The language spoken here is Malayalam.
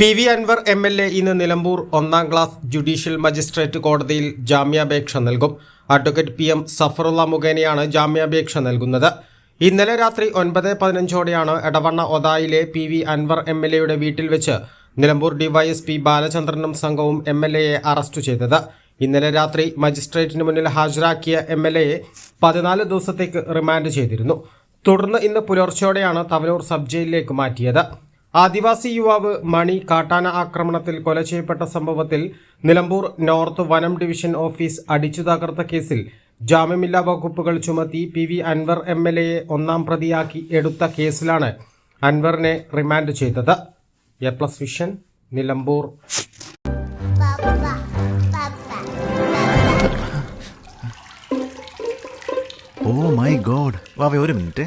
P V Anvar M L A ഇന്ന് നിലമ്പൂർ ഒന്നാം ക്ലാസ് ജുഡീഷ്യൽ മജിസ്ട്രേറ്റ് കോടതിയിൽ ജാമ്യാപേക്ഷ നൽകും. അഡ്വക്കേറ്റ് പി എം സഫറുള്ള മുഖേനയാണ് ജാമ്യാപേക്ഷ നൽകുന്നത്. ഇന്നലെ രാത്രി ഒൻപത് പതിനഞ്ചോടെയാണ് Edavanna ഒതായിലെ P V Anvar M L എയുടെ വീട്ടിൽ വെച്ച് നിലമ്പൂർ ഡിവൈഎസ്പി ബാലചന്ദ്രനും സംഘവും എം എൽ എയെ അറസ്റ്റ് ചെയ്തത്. ഇന്നലെ രാത്രി മജിസ്ട്രേറ്റിന് മുന്നിൽ ഹാജരാക്കിയ എം എൽ എയെ പതിനാല് ദിവസത്തേക്ക് റിമാൻഡ് ചെയ്തിരുന്നു. തുടർന്ന് ഇന്ന് പുലർച്ചെയോടെയാണ് തവനൂർ സബ് ജയിലിലേക്ക് മാറ്റിയത്. ആദിവാസി യുവാവ് മണി കാട്ടാന ആക്രമണത്തിൽ കൊല ചെയ്യപ്പെട്ട സംഭവത്തിൽ നിലമ്പൂർ നോർത്ത് വനം ഡിവിഷൻ ഓഫീസ് അടിച്ചു തകർത്ത കേസിൽ ജാമ്യമില്ലാ വകുപ്പുകൾ ചുമത്തി P V Anvar M L എയെ ഒന്നാം പ്രതിയാക്കി എടുത്ത കേസിലാണ് അൻവറിനെ റിമാൻഡ് ചെയ്തത്. A plus vision Nilambur. Oh my god. ഒരു minute.